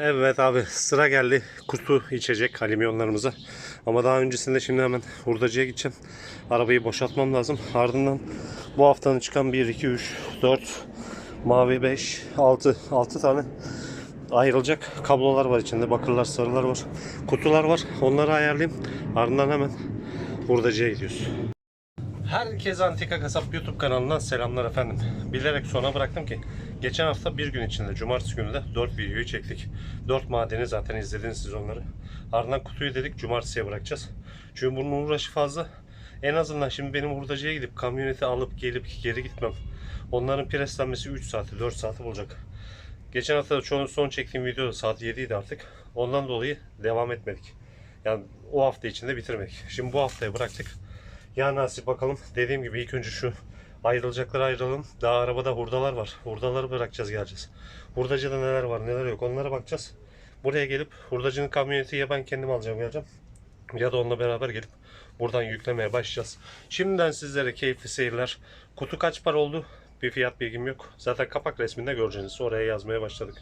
Evet abi sıra geldi kutu içecek alüminyonlarımıza. Ama daha öncesinde şimdi hemen hurdacıya gideceğim. Arabayı boşaltmam lazım. Ardından bu haftanın çıkan 1, 2, 3, 4, mavi 5, 6, 6 tane ayrılacak kablolar var içinde. Bakırlar, sarılar var. Kutular var. Onları ayarlayayım. Ardından hemen hurdacıya gidiyoruz. Herkese Antika Kasap YouTube kanalından selamlar efendim. Bilerek sona bıraktım ki geçen hafta bir gün içinde cumartesi günü de 4 videoyu çektik. 4 madeni zaten izlediniz siz onları. Ardından kutuyu dedik cumartesiye bırakacağız. Çünkü bunun uğraşı fazla. En azından şimdi benim hurdacıya gidip kamyoneti alıp gelip geri gitmem. Onların preslenmesi 3 saati 4 saati bulacak. Geçen hafta da çoğun son çektiğim videoda saat 7 idi artık. Ondan dolayı devam etmedik. Yani o hafta içinde bitirmedik. Şimdi bu haftaya bıraktık. Ya nasip bakalım. Dediğim gibi ilk önce şu ayrılacakları ayıralım. Daha arabada hurdalar var. Hurdaları bırakacağız geleceğiz. Hurdacıda neler var neler yok onlara bakacağız. Buraya gelip hurdacının kamyoneti ya ben kendim alacağım geleceğim. Ya da onunla beraber gelip buradan yüklemeye başlayacağız. Şimdiden sizlere keyifli seyirler. Kutu kaç para oldu? Bir fiyat bilgim yok. Zaten kapak resminde göreceğiniz. Oraya yazmaya başladık.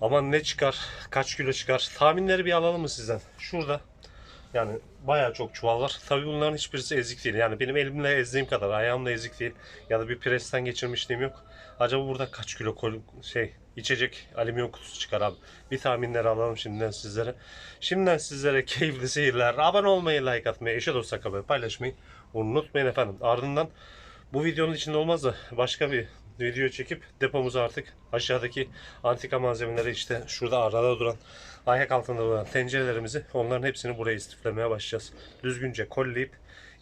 Ama ne çıkar? Kaç kilo çıkar? Tahminleri bir alalım mı sizden? Şurada yani bayağı çok çuval var. Tabii bunların hiçbirisi ezik değil. Yani benim elimle ezdiğim kadar ayağımla ezik değil. Ya da bir presten geçirmişliğim yok. Acaba burada kaç kilo şey içecek alüminyum kutusu çıkar abi. Bir tahminleri alalım şimdiden sizlere. Şimdiden sizlere keyifli seyirler. Abone olmayı, like atmayı, eşe dosta kalmayı, paylaşmayı unutmayın efendim. Ardından bu videonun içinde olmaz da başka bir video çekip depomuzu artık aşağıdaki antika malzemeleri işte şurada arada duran ayak altında duran tencerelerimizi onların hepsini buraya istiflemeye başlayacağız. Düzgünce kolleyip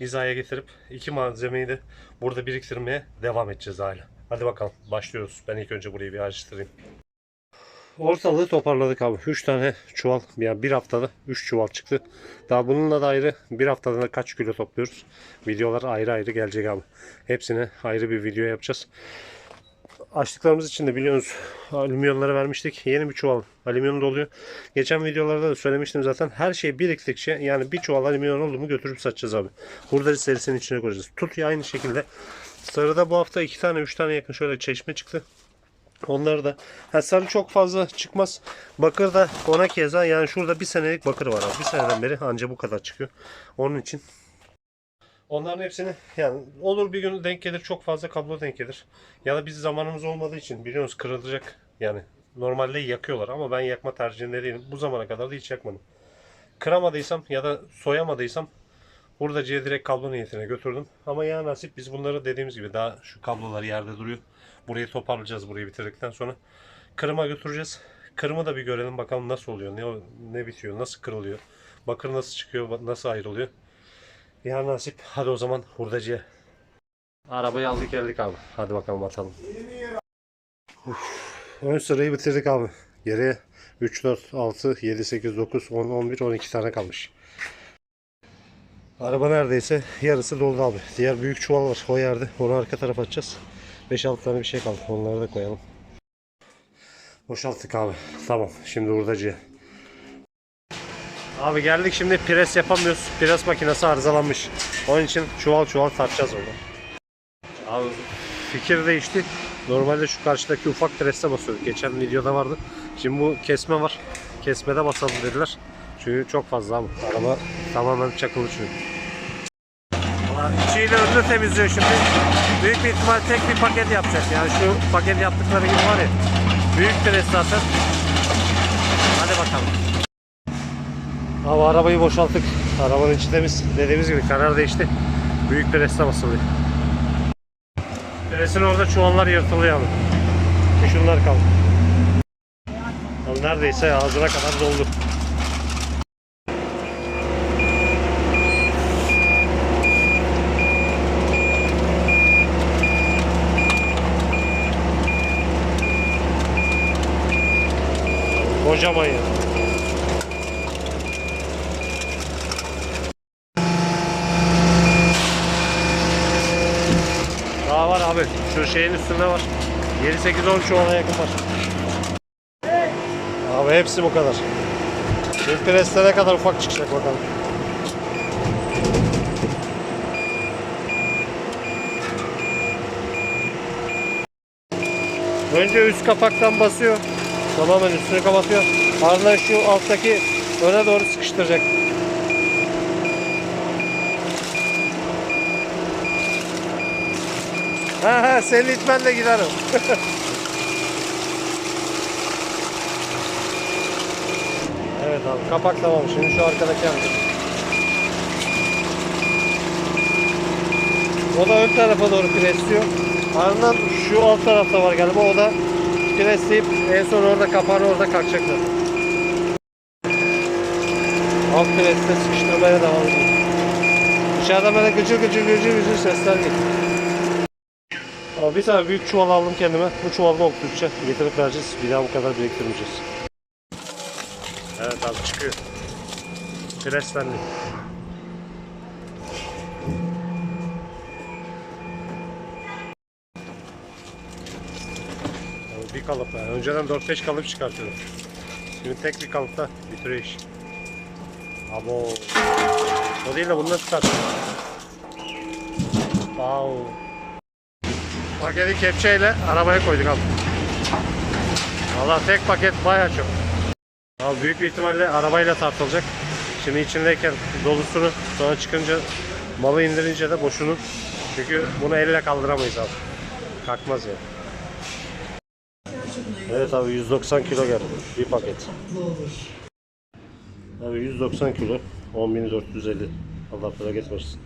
hizaya getirip iki malzemeyi de burada biriktirmeye devam edeceğiz hala. Hadi bakalım başlıyoruz. Ben ilk önce burayı bir araştırayım. Ortalığı toparladık abi. 3 tane çuval. Yani bir haftada 3 çuval çıktı. Daha bununla da ayrı bir haftada da kaç kilo topluyoruz. Videolar ayrı ayrı gelecek abi. Hepsine ayrı bir video yapacağız. Açtıklarımız için de biliyorsunuz alüminyonları vermiştik. Yeni bir çuval alüminyon doluyor. Geçen videolarda da söylemiştim zaten. Her şey biriktikçe yani bir çuval alüminyon oldu mu götürüp satacağız abi. Hurdacı serisinin içine koyacağız. Tut ya aynı şekilde. Sarıda bu hafta 2 tane 3 tane yakın şöyle çeşme çıktı. Onları da ha, sarı çok fazla çıkmaz. Bakır da ona keza yani şurada bir senelik bakır var abi. Bir seneden beri anca bu kadar çıkıyor. Onun için Onların hepsini yani olur bir gün denk gelir çok fazla kablo denk gelir. Ya da biz zamanımız olmadığı için biliyorsunuz kırılacak yani normalde yakıyorlar ama ben yakma tercihinde değilim. Bu zamana kadar da hiç yakmadım. Kıramadıysam ya da soyamadıysam hurdacıya direkt kablo niyetine götürdüm. Ama ya nasip biz bunları dediğimiz gibi daha şu kablolar yerde duruyor. Burayı toparlayacağız burayı bitirdikten sonra. Kırıma götüreceğiz. Kırımı da bir görelim bakalım nasıl oluyor, ne, ne bitiyor, nasıl kırılıyor. Bakır nasıl çıkıyor, nasıl ayrılıyor. Ya nasip. Hadi o zaman hurdacıya. Arabayı aldık geldik abi. Hadi bakalım atalım. Uf, ön sırayı bitirdik abi. Geriye 3, 4, 6, 7, 8, 9, 10, 11, 12 tane kalmış. Araba neredeyse yarısı doldu abi. Diğer büyük çuval var o yerde. Onu arka tarafa atacağız. 5-6 tane bir şey kaldı. Onları da koyalım. Boşalttık abi. Tamam. Şimdi hurdacıya. Abi geldik şimdi pres yapamıyoruz. Pres makinesi arızalanmış. Onun için çuval çuval tartacağız orada. Abi fikir değişti. Normalde şu karşıdaki ufak preste basıyorduk. Geçen videoda vardı. Şimdi bu kesme var. Kesmede basalım dediler. Çünkü çok fazla abi. Araba tamamen çakılı çünkü. İçiyle önünü temizliyor şimdi. Büyük bir ihtimal tek bir paket yapacak. Yani şu paket yaptıkları gibi var ya. Büyük pres zaten. Hadi bakalım. Abi arabayı boşalttık. Arabanın içi temiz. Dediğimiz gibi karar değişti. Büyük presle basılıyor. Presin orada çuvallar yırtılıyor abi. Şunlar kaldı. Abi neredeyse ağzına kadar doldu. Kocaman ya. Daha var abi. Şu şeyin üstünde var. 7-8-10 çuvala yakın var. Abi hepsi bu kadar. Şimdi preste ne kadar ufak çıkacak bakalım. Önce üst kapaktan basıyor. Tamamen üstünü kapatıyor. Ardından şu alttaki öne doğru sıkıştıracak. Ha ha senin itmenle giderim. evet abi kapak tamam. Şimdi şu arkadaki amca. O da ön tarafa doğru presliyor. Ardından şu alt tarafta var galiba o da presleyip en son orada kapağını orada kalkacaklar. Alt presle sıkıştırmaya devam ediyor. Dışarıdan böyle gıcır gıcır gıcır gıcır sesler geliyor. Bir tane büyük çuval aldım kendime. Bu çuvalda okutacağız. Getirip vereceğiz. Bir daha bu kadar biriktirmeyeceğiz. Evet abi çıkıyor. Preslendi. Bir kalıp yani. Önceden 4-5 kalıp çıkartıyordum. Şimdi tek bir kalıpta bitiriyor iş. Abo. O değil de bunu nasıl çıkartıyor? Wow. Paketi kepçeyle arabaya koyduk abi. Valla tek paket bayağı çok. Abi büyük bir ihtimalle arabayla tartılacak. Şimdi içindeyken dolusunu sonra çıkınca malı indirince de boşunu. Çünkü bunu elle kaldıramayız abi. Kalkmaz yani. Evet abi 190 kilo geldi bir paket. Abi 190 kilo 10.450 Allah bereket versin.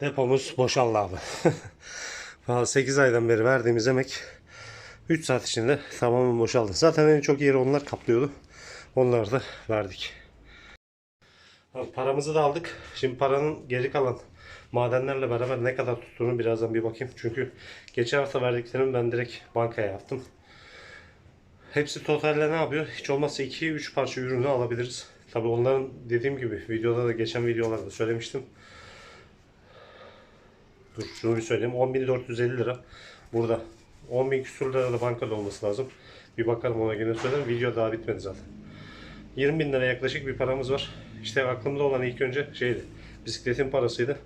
Depomuz boşaldı abi. Valla 8 aydan beri verdiğimiz emek 3 saat içinde tamamen boşaldı. Zaten en çok yeri onlar kaplıyordu. Onları da verdik. Paramızı da aldık. Şimdi paranın geri kalan madenlerle beraber ne kadar tuttuğunu birazdan bir bakayım. Çünkü geçen hafta verdiklerimi ben direkt bankaya yaptım. Hepsi totalde ne yapıyor? Hiç olmazsa 2-3 parça ürünü alabiliriz. Tabi onların dediğim gibi videoda da geçen videolarda söylemiştim. Dur şunu bir söyleyeyim. 10.450 lira burada. 10.000 küsur lira da bankada olması lazım. Bir bakalım ona yine söylerim. Video daha bitmedi zaten. 20 bin lira yaklaşık bir paramız var. İşte aklımda olan ilk önce şeydi. Bisikletin parasıydı.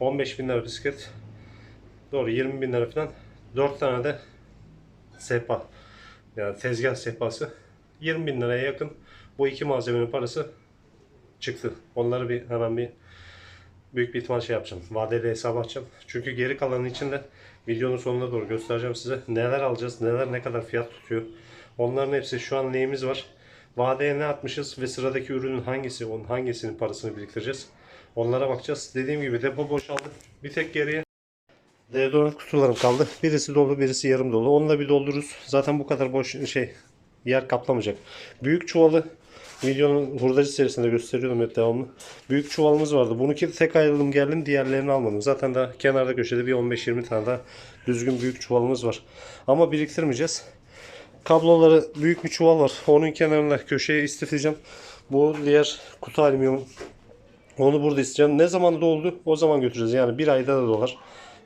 15 bin lira bisiklet. Doğru 20 bin lira falan. 4 tane de sehpa. Yani tezgah sehpası. 20 bin liraya yakın bu iki malzemenin parası çıktı. Onları bir hemen bir büyük bir ihtimal şey yapacağım. Vadeli hesap açacağım. Çünkü geri kalanın için de videonun sonuna doğru göstereceğim size. Neler alacağız, neler ne kadar fiyat tutuyor. Onların hepsi şu an neyimiz var. Vadeye ne atmışız ve sıradaki ürünün hangisi, onun hangisinin parasını biriktireceğiz. Onlara bakacağız. Dediğim gibi depo boşaldı. Bir tek geriye deodorant kutularım kaldı. Birisi dolu, birisi yarım dolu. Onu da bir doldururuz. Zaten bu kadar boş şey yer kaplamayacak. Büyük çuvalı videonun hurdacı serisinde gösteriyordum hep devamlı. Büyük çuvalımız vardı. Bunu ki tek ayrıldım geldim diğerlerini almadım. Zaten daha kenarda köşede bir 15-20 tane daha düzgün büyük çuvalımız var. Ama biriktirmeyeceğiz. Kabloları büyük bir çuval var. Onun kenarına köşeye istifleyeceğim. Bu diğer kutu alüminyum. Onu burada isteyeceğim. Ne zaman doldu o zaman götüreceğiz. Yani bir ayda da dolar.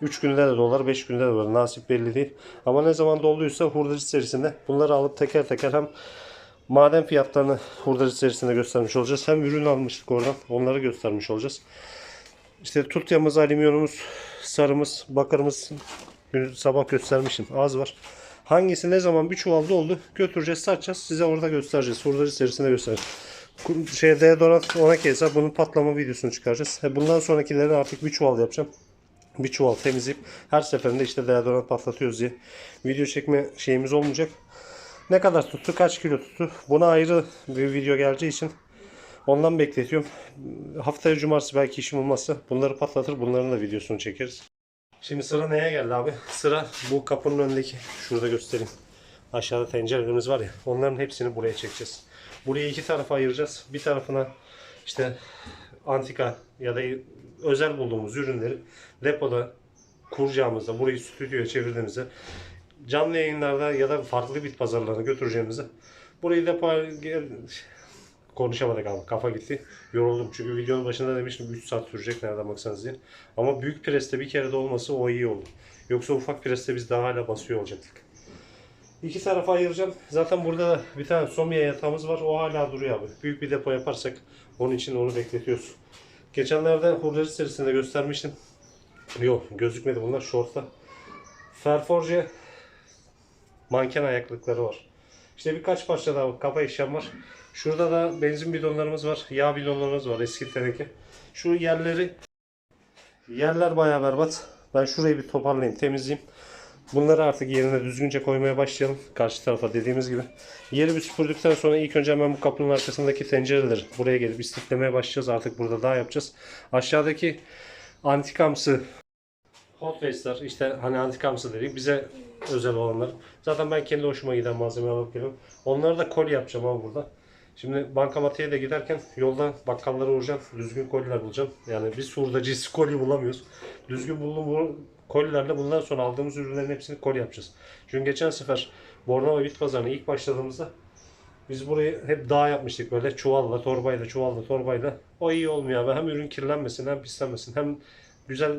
3 günde de dolar, 5 günde de dolar. Nasip belli değil. Ama ne zaman dolduysa hurdacı serisinde bunları alıp teker teker hem maden fiyatlarını hurdacı serisinde göstermiş olacağız. Hem ürün almıştık oradan. Onları göstermiş olacağız. İşte tutyamız, alüminyonumuz, sarımız, bakırımız sabah göstermişim. Az var. Hangisi ne zaman bir çuval doldu götüreceğiz, satacağız. Size orada göstereceğiz. Hurdacı serisinde göstereceğiz. Şey deodorant ona keza bunun patlama videosunu çıkaracağız. He, Bundan sonrakileri artık bir çuval yapacağım bir çuval temizleyip her seferinde işte deodorant patlatıyoruz diye video çekme şeyimiz olmayacak. Ne kadar tuttu, kaç kilo tuttu buna ayrı bir video geleceği için ondan bekletiyorum. Haftaya cumartesi belki işim olmazsa bunları patlatır bunların da videosunu çekeriz. Şimdi sıra neye geldi abi? Sıra bu kapının önündeki şurada göstereyim. Aşağıda tencerelerimiz var ya onların hepsini buraya çekeceğiz. Burayı iki tarafa ayıracağız. Bir tarafına işte antika ya da özel bulduğumuz ürünleri depoda kuracağımızda, burayı stüdyoya çevirdiğimizde canlı yayınlarda ya da farklı bit pazarlarına götüreceğimizde burayı depo konuşamadık abi kafa gitti. Yoruldum çünkü videonun başında demiştim 3 saat sürecek nereden baksanız diye. Ama büyük preste bir kere de olması o iyi oldu. Yoksa ufak preste biz daha hala basıyor olacaktık. İki tarafa ayıracağım. Zaten burada da bir tane somya yatağımız var. O hala duruyor abi. Büyük bir depo yaparsak onun için onu bekletiyoruz. Geçenlerde hurdacı serisinde göstermiştim. Yok gözükmedi bunlar short'ta. Ferforje manken ayaklıkları var. İşte birkaç parça daha kafa eşyam var. Şurada da benzin bidonlarımız var. Yağ bidonlarımız var eski teneke. Şu yerleri yerler bayağı berbat. Ben şurayı bir toparlayayım, temizleyeyim. Bunları artık yerine düzgünce koymaya başlayalım. Karşı tarafa dediğimiz gibi. Yeri bir süpürdükten sonra ilk önce hemen bu kapının arkasındaki tencereleri buraya gelip istiflemeye başlayacağız. Artık burada daha yapacağız. Aşağıdaki antikamsı Hot Wheels'lar işte hani antikamsı dedik bize özel olanlar. Zaten ben kendi hoşuma giden malzeme alıp geliyorum. Onları da koli yapacağım abi burada. Şimdi bankamatiğe de giderken yolda bakkallara uğrayacağım. Düzgün koliler bulacağım. Yani biz hurdacıyız koli bulamıyoruz. Düzgün buldum bu kolilerle bundan sonra aldığımız ürünlerin hepsini koli yapacağız. Çünkü geçen sefer Bornova Bit Pazarı'na ilk başladığımızda biz burayı hep dağ yapmıştık böyle çuvalla, torbayla, çuvalla, torbayla. O iyi olmuyor abi. Hem ürün kirlenmesin hem pislenmesin. Hem güzel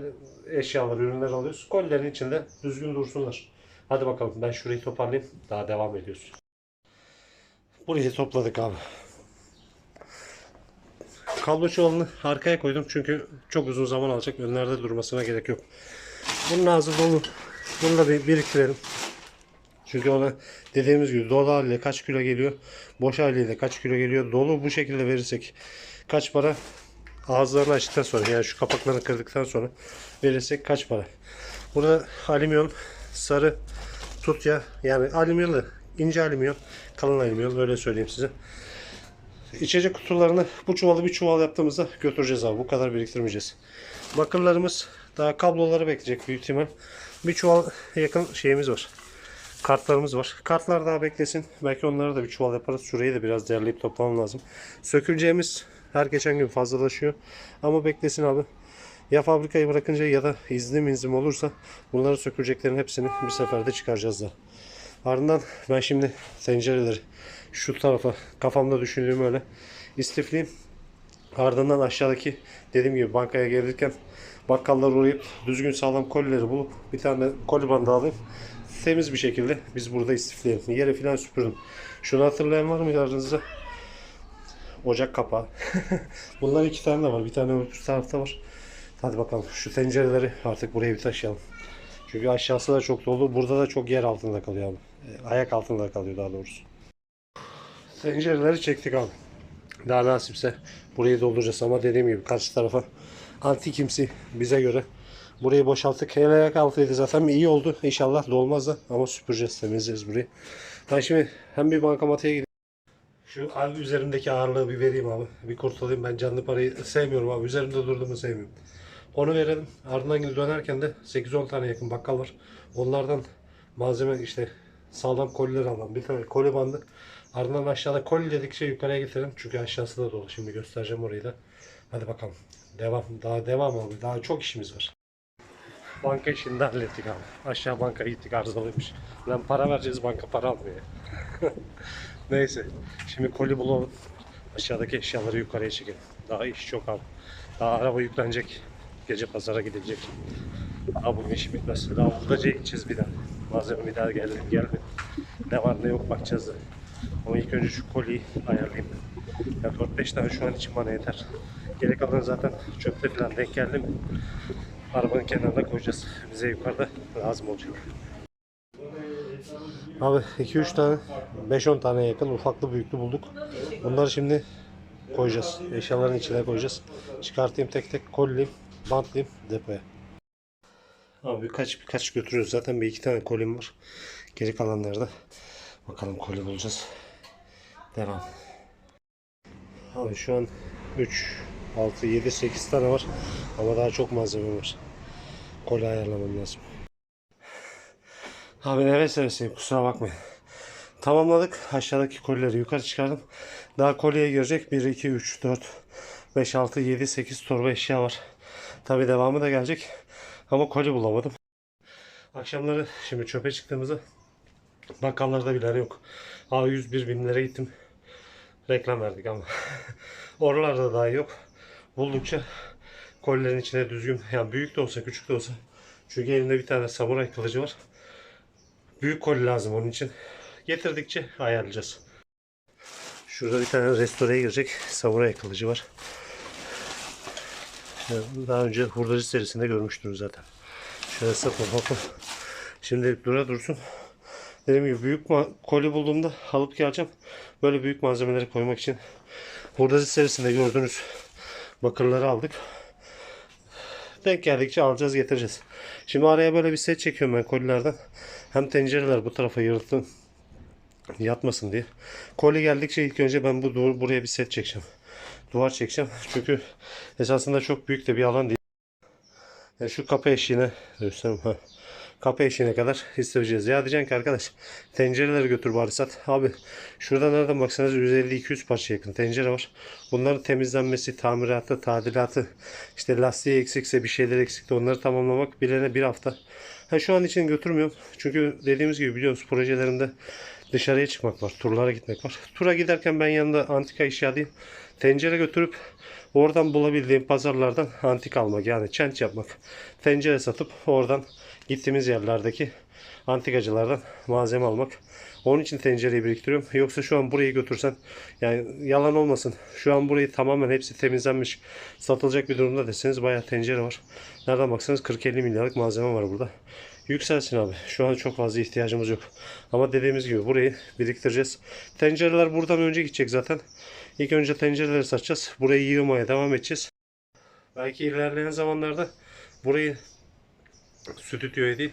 eşyalar, ürünler alıyoruz. Kolilerin içinde düzgün dursunlar. Hadi bakalım ben şurayı toparlayayım. Daha devam ediyoruz. Burayı topladık abi. Kablo çuvalını arkaya koydum çünkü çok uzun zaman alacak. Önlerde durmasına gerek yok. Bunun ağzı dolu. Bunu da bir biriktirelim. Çünkü ona dediğimiz gibi dolu haliyle kaç kilo geliyor, boş haliyle kaç kilo geliyor. Dolu bu şekilde verirsek kaç para? Ağızlarını açtıktan sonra yani şu kapaklarını kırdıktan sonra verirsek kaç para? Burada alüminyum, sarı tutya yani alüminyonlu, ince alüminyon, kalın alüminyon öyle söyleyeyim size. İçecek kutularını bu çuvalı bir çuval yaptığımızda götüreceğiz abi. Bu kadar biriktirmeyeceğiz. Bakırlarımız daha kabloları bekleyecek büyük ihtimal. Bir çuval yakın şeyimiz var. Kartlarımız var. Kartlar daha beklesin. Belki onları da bir çuval yaparız. Şurayı da biraz derleyip toplamam lazım. Söküleceğimiz her geçen gün fazlalaşıyor. Ama beklesin abi. Ya fabrikayı bırakınca ya da iznim iznim olursa bunları söküleceklerin hepsini bir seferde çıkaracağız da. Ardından ben şimdi tencereleri şu tarafa kafamda düşündüğüm öyle istifleyeyim. Ardından aşağıdaki dediğim gibi bankaya gelirken bakkallara uğrayıp düzgün sağlam kolileri bulup bir tane koli bandı alayım. Temiz bir şekilde biz burada istifleyelim. Yere filan süpürdüm. Şunu hatırlayan var mı aranızda? Ocak kapağı. Bunlar iki tane de var. Bir tane öbür tarafta var. Hadi bakalım şu tencereleri artık buraya bir taşıyalım. Çünkü aşağısı da çok dolu. Burada da çok yer altında kalıyor abi. E, Ayak altında kalıyor daha doğrusu. Tencereleri çektik abi. Daha nasipse burayı dolduracağız ama dediğim gibi karşı tarafa antikimsi bize göre. Burayı boşalttık. El ayak altıydı zaten iyi oldu. İnşallah dolmaz da ama süpüreceğiz temizleyeceğiz burayı. Ben şimdi hem bir bankamatiğe gideyim. Şu abi üzerimdeki ağırlığı bir vereyim abi. Bir kurtulayım. Ben canlı parayı sevmiyorum abi. Üzerimde durduğumu sevmiyorum. Onu verelim. Ardından gidip dönerken de 8-10 tane yakın bakkal var. Onlardan malzeme işte sağlam koliler alalım. Bir tane koli bandı. Ardından aşağıda koli dedikçe yukarıya getirelim. Çünkü aşağısı da dolu. Şimdi göstereceğim orayı da. Hadi bakalım. Devam. Daha devam abi. Daha çok işimiz var. Banka işini de hallettik abi. Aşağı bankaya gittik arızalıymış. Lan para vereceğiz banka para almıyor. Neyse. Şimdi koli bulalım. Aşağıdaki eşyaları yukarıya çekelim. Daha iş çok abi. Daha araba yüklenecek. Gece pazara gidilecek. Daha bugün iş bitmez. Daha hurdacıya gideceğiz bir daha. Malzeme bir daha geldi gelmedi. Ne var ne yok bakacağız da. Ama ilk önce şu koliyi ayarlayayım. Ya 4-5 tane şu an için bana yeter. Gerek kalan zaten çöpte falan denk geldi mi? Arabanın kenarına koyacağız. Bize yukarıda lazım olacak. Abi 2-3 tane 5-10 tane yakın ufaklı büyüklü bulduk. Bunları şimdi koyacağız. Eşyaların içine koyacağız. Çıkartayım tek tek kolleyeyim, bantlayayım depoya. Abi birkaç birkaç götürüyoruz. Zaten bir iki tane kolim var. Geri kalanları da bakalım koli bulacağız. Devam. Abi şu an 3, 6, 7, 8 tane var. Ama daha çok malzeme var. Koli ayarlamam lazım. Abi nefes nefeseyim kusura bakmayın. Tamamladık. Aşağıdaki kolileri yukarı çıkardım. Daha kolye girecek. 1, 2, 3, 4, 5, 6, 7, 8 torba eşya var. Tabi devamı da gelecek. Ama koli bulamadım. Akşamları şimdi çöpe çıktığımızda bakkallarda bile yok. A101 binlere gittim. Reklam verdik ama. Oralarda daha yok. Buldukça kolilerin içine düzgün yani büyük de olsa küçük de olsa çünkü elimde bir tane samuray kılıcı var. Büyük koli lazım onun için. Getirdikçe ayarlayacağız. Şurada bir tane restoreye girecek samuray kılıcı var. Daha önce hurdacı serisinde görmüştünüz zaten. Şöyle sapın bakın. Şimdi dura dursun. Dediğim gibi büyük koli bulduğumda alıp geleceğim. Böyle büyük malzemeleri koymak için. Hurdacı serisinde gördüğünüz bakırları aldık. Denk geldikçe alacağız getireceğiz. Şimdi araya böyle bir set çekiyorum ben kolilerden. Hem tencereler bu tarafa yırtın yatmasın diye. Koli geldikçe ilk önce ben bu du- buraya bir set çekeceğim. Duvar çekeceğim. Çünkü esasında çok büyük de bir alan değil. Yani şu kapı eşiğine göstereyim. Ha. Kapı eşiğine kadar istireceğiz. Ya diyeceksin ki arkadaş tencereleri götür bari sat. Abi şurada nereden baksanız 150-200 parça yakın tencere var. Bunların temizlenmesi, tamiratı, tadilatı, işte lastiği eksikse bir şeyler eksikse onları tamamlamak bilene bir hafta. Ha, şu an için götürmüyorum. Çünkü dediğimiz gibi biliyorsunuz projelerimde dışarıya çıkmak var. Turlara gitmek var. Tura giderken ben yanında antika eşya değil. Tencere götürüp oradan bulabildiğim pazarlardan antik almak yani çent yapmak. Tencere satıp oradan gittiğimiz yerlerdeki antikacılardan malzeme almak. Onun için tencereyi biriktiriyorum. Yoksa şu an burayı götürsen yani yalan olmasın. Şu an burayı tamamen hepsi temizlenmiş satılacak bir durumda deseniz bayağı tencere var. Nereden baksanız 40-50 milyarlık malzeme var burada. Yükselsin abi. Şu an çok fazla ihtiyacımız yok. Ama dediğimiz gibi burayı biriktireceğiz. Tencereler buradan önce gidecek zaten. İlk önce tencereleri satacağız. Burayı yığmaya devam edeceğiz. Belki ilerleyen zamanlarda burayı stüdyoya değil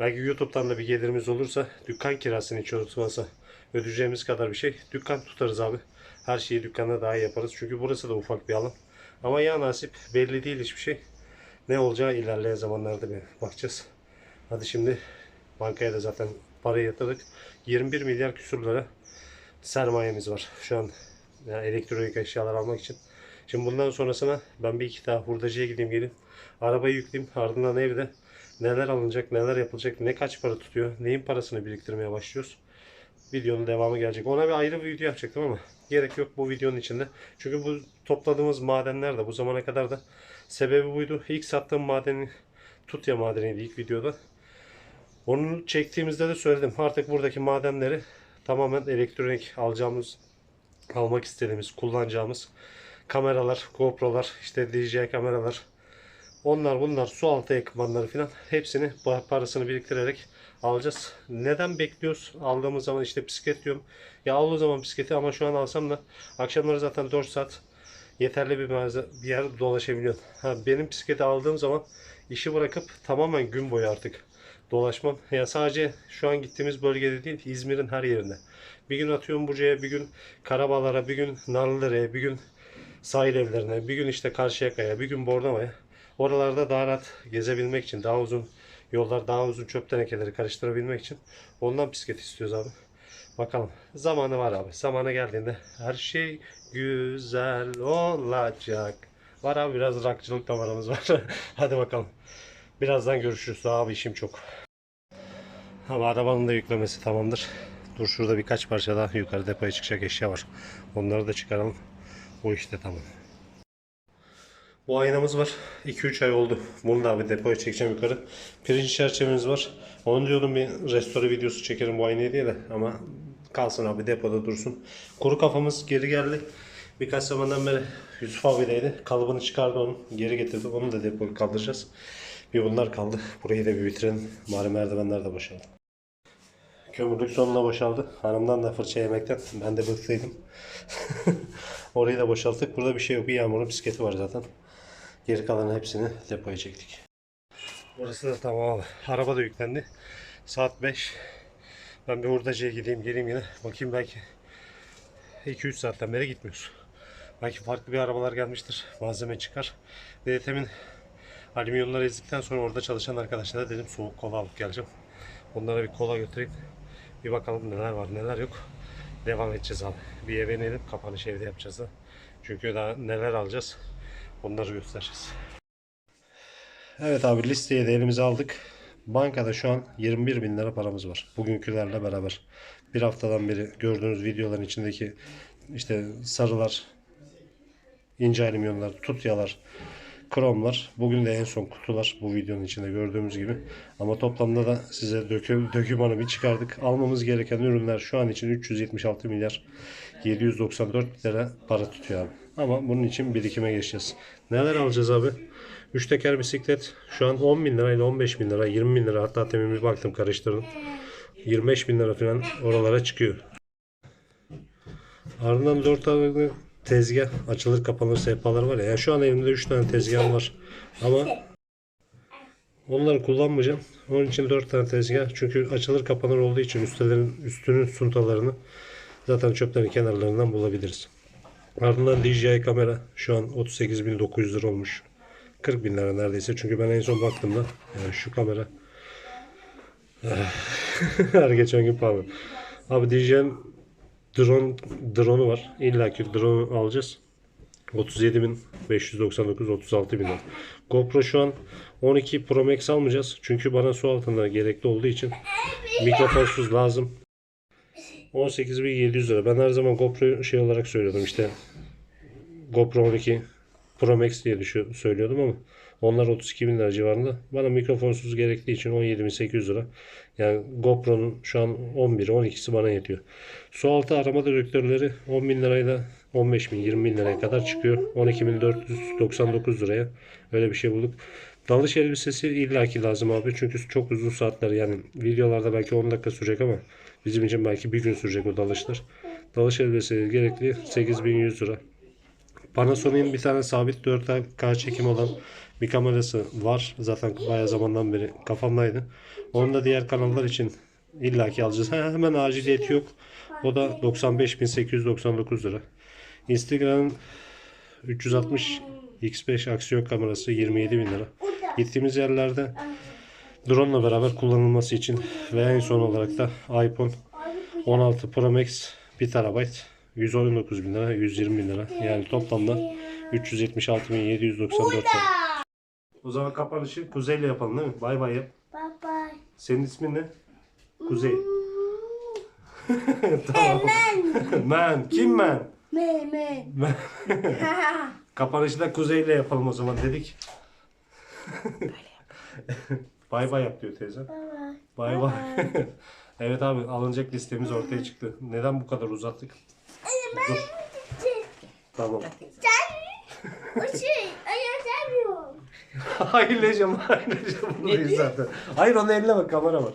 belki YouTube'dan da bir gelirimiz olursa dükkan kirasını hiç unutmazsa ödeyeceğimiz kadar bir şey. Dükkan tutarız abi. Her şeyi dükkanda daha iyi yaparız. Çünkü burası da ufak bir alan. Ama ya nasip belli değil hiçbir şey. Ne olacağı ilerleyen zamanlarda bir bakacağız. Hadi şimdi bankaya da zaten parayı yatırdık. 21 milyar küsur lira sermayemiz var. Şu an yani elektronik eşyalar almak için. Şimdi bundan sonrasına ben bir iki daha hurdacıya gideyim gelin. Arabayı yükleyeyim. Ardından evde neler alınacak, neler yapılacak, ne kaç para tutuyor, neyin parasını biriktirmeye başlıyoruz. Videonun devamı gelecek. Ona bir ayrı bir video yapacaktım ama gerek yok bu videonun içinde. Çünkü bu topladığımız madenler de bu zamana kadar da sebebi buydu. İlk sattığım madeni Tutya madeniydi ilk videoda. Onu çektiğimizde de söyledim. Artık buradaki madenleri tamamen elektronik alacağımız, almak istediğimiz, kullanacağımız kameralar, GoPro'lar, işte DJI kameralar, onlar bunlar su altı ekipmanları falan hepsini pa- parasını biriktirerek alacağız. Neden bekliyoruz? Aldığımız zaman işte bisiklet diyorum. Ya al o zaman bisikleti ama şu an alsam da akşamları zaten 4 saat yeterli bir, malze- bir yer dolaşabiliyorsun. Ha, benim bisikleti aldığım zaman işi bırakıp tamamen gün boyu artık dolaşmam. Ya sadece şu an gittiğimiz bölgede değil İzmir'in her yerinde. Bir gün atıyorum Buca'ya, bir gün Karabağlar'a, bir gün Narlıdere'ye, bir gün sahil evlerine, bir gün işte Karşıyaka'ya, bir gün Bornova'ya. Oralarda daha rahat gezebilmek için, daha uzun yollar, daha uzun çöp tenekeleri karıştırabilmek için ondan bisiklet istiyoruz abi. Bakalım. Zamanı var abi. Zamanı geldiğinde her şey güzel olacak. Var abi biraz rockçılık damarımız var. Hadi bakalım. Birazdan görüşürüz. Daha abi işim çok. Ama arabanın da yüklemesi tamamdır. Dur şurada birkaç parça daha yukarı depoya çıkacak eşya var. Onları da çıkaralım. Bu işte tamam. Bu aynamız var. 2-3 ay oldu. Bunu da abi depoya çekeceğim yukarı. Pirinç çerçevemiz var. Onu diyordum bir restore videosu çekerim bu aynayı diye de ama kalsın abi depoda dursun. Kuru kafamız geri geldi. Birkaç zamandan beri Yusuf abideydi. Kalıbını çıkardı onun. Geri getirdi. Onu da depoya kaldıracağız. Bir bunlar kaldı. Burayı da bir bitirelim. Bari merdivenler de boşaldı. Kömürlük sonuna boşaldı. Hanımdan da fırça yemekten. Ben de bıktıydım. Orayı da boşalttık. Burada bir şey yok. Bir yağmurun bisikleti var zaten. Geri kalanın hepsini depoya çektik. Burası da tamam. Araba da yüklendi. Saat 5. Ben bir hurdacıya gideyim geleyim yine. Bakayım belki 2-3 saatten beri gitmiyoruz. Belki farklı bir arabalar gelmiştir. Malzeme çıkar. DTM'in alüminyonları ezdikten sonra orada çalışan arkadaşlara dedim soğuk kola alıp geleceğim. Onlara bir kola götüreyim. Bir bakalım neler var neler yok. Devam edeceğiz abi. Bir eve inelim kapanış evde yapacağız da. Çünkü daha neler alacağız onları göstereceğiz. Evet abi listeyi de elimize aldık. Bankada şu an 21 bin lira paramız var. Bugünkülerle beraber. Bir haftadan beri gördüğünüz videoların içindeki işte sarılar, ince alüminyonlar, tutyalar, kromlar. Bugün de en son kutular bu videonun içinde gördüğümüz gibi. Ama toplamda da size dökü, dökümanı bir çıkardık. Almamız gereken ürünler şu an için 376 milyar 794 lira para tutuyor abi. Ama bunun için birikime geçeceğiz. Neler alacağız abi? 3 teker bisiklet şu an 10 bin lira ile 15 bin lira 20 bin lira hatta temin bir baktım karıştırdım. 25 bin lira falan oralara çıkıyor. Ardından 4 tane tezgah açılır kapanır sehpalar var ya. Yani şu an elimde 3 tane tezgahım var. Ama onları kullanmayacağım. Onun için 4 tane tezgah. Çünkü açılır kapanır olduğu için üstlerin, üstünün suntalarını zaten çöplerin kenarlarından bulabiliriz. Ardından DJI kamera şu an 38.900 lira olmuş. 40 bin lira neredeyse. Çünkü ben en son baktığımda yani şu kamera her geçen gün pahalı. Abi DJI'nin drone drone'u var. İlla ki drone'u alacağız. 37.599 36 bin. GoPro şu an 12 Pro Max almayacağız. Çünkü bana su altında gerekli olduğu için mikrofonsuz lazım. 18.700 lira. Ben her zaman GoPro şey olarak söylüyordum işte GoPro 12 Pro Max diye düşü- söylüyordum ama onlar 32 bin lira civarında. Bana mikrofonsuz gerektiği için 17.800 lira. Yani GoPro'nun şu an 11'i 12'si bana yetiyor. Su altı arama dedektörleri 10 bin lirayla 15 bin 20 bin liraya kadar çıkıyor. 12.499 liraya öyle bir şey bulduk. Dalış elbisesi illaki lazım abi. Çünkü çok uzun saatler yani videolarda belki 10 dakika sürecek ama bizim için belki bir gün sürecek o dalışlar. Dalış elbisesi gerekli 8100 lira. Panasonic'in bir tane sabit 4K çekim olan bir kamerası var. Zaten bayağı zamandan beri kafamdaydı. Onu da diğer kanallar için illaki alacağız. Ha, hemen aciliyeti yok. O da 95.899 lira. Instagram'ın 360 X5 aksiyon kamerası 27 bin lira. Gittiğimiz yerlerde drone ile beraber kullanılması için ve en son olarak da iPhone 16 Pro Max 1 TB 119 bin lira 120 bin lira yani toplamda 376.794 lira. O zaman kapanışı Kuzey'le yapalım değil mi? Bay bay yap. Bye bye. Senin ismin ne? Kuzey. tamam. man. Kim man? Me me. Man. Kapanışı da Kuzey'le yapalım o zaman dedik. bay bay yap diyor teyze. Bay bay. evet abi alınacak listemiz ortaya çıktı. Neden bu kadar uzattık? Dur. Tamam. O şey ayağı sevmiyorum. hayır Lecem, hayır Lecem. Değil zaten. Hayır onu elleme kamera var.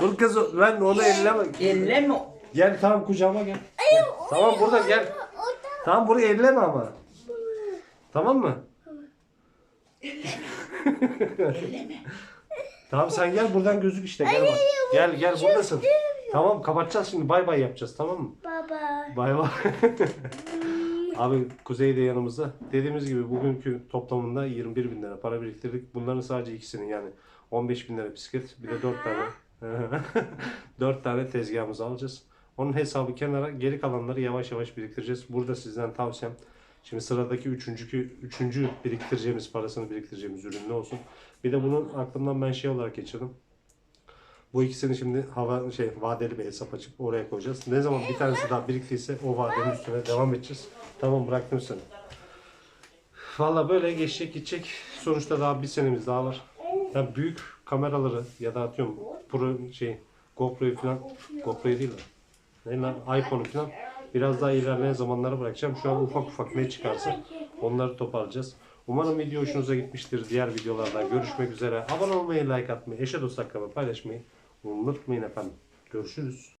Dur kız ben onu elleme. Elleme. Gel tamam kucağıma gel. Gel. Tamam burada gel. Orada. Tamam burayı elleme ama. Tamam mı? Elleme. Tamam sen gel buradan gözük işte gel bak. Gel gel buradasın. Tamam kapatacağız şimdi bay bay yapacağız tamam mı? Bye. Bay bay. Abi Kuzey de yanımızda. Dediğimiz gibi bugünkü toplamında 21 bin lira para biriktirdik. Bunların sadece ikisinin yani 15 bin lira bisiklet bir de 4 tane 4 tane tezgahımızı alacağız. Onun hesabı kenara geri kalanları yavaş yavaş biriktireceğiz. Burada sizden tavsiyem Şimdi sıradaki üçüncü, üçüncü biriktireceğimiz parasını biriktireceğimiz ürün ne olsun? Bir de bunun aklımdan ben şey olarak geçirdim. Bu ikisini şimdi hava şey vadeli bir hesap açıp oraya koyacağız. Ne zaman bir tanesi daha biriktiyse o vadenin üstüne devam edeceğiz. Tamam bıraktım seni. Valla böyle geçecek gidecek. Sonuçta daha bir senemiz daha var. Ya büyük kameraları ya da atıyorum Pro şey GoPro'yu falan GoPro'yu değil de iPhone'u falan biraz daha ilerleyen zamanlara bırakacağım. Şu an ufak ufak ne çıkarsa onları toparlayacağız. Umarım video hoşunuza gitmiştir. Diğer videolarda görüşmek üzere. Abone olmayı, like atmayı, eşe dost hakkında paylaşmayı unutmayın efendim. Görüşürüz.